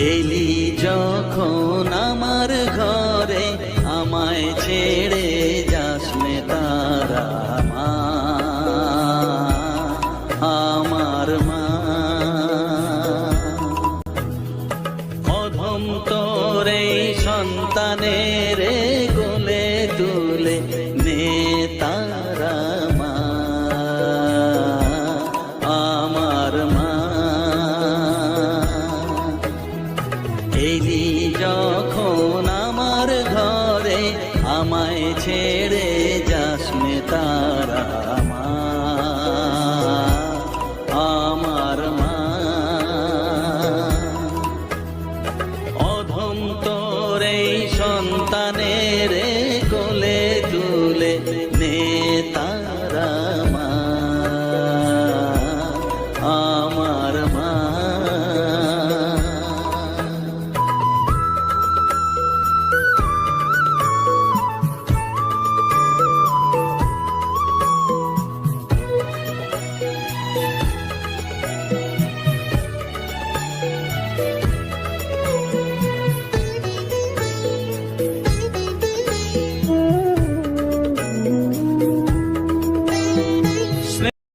এলি যখন আমার ঘরে আমায় ছেড়ে যাস তারা মা। আমার মা। অধম তোরে সন্তানের যখন আমার ঘরে আমায় ছেড়ে যাসমে তারা আমার মা। অধম তোর সন্তানের কোলে তুলে নেতা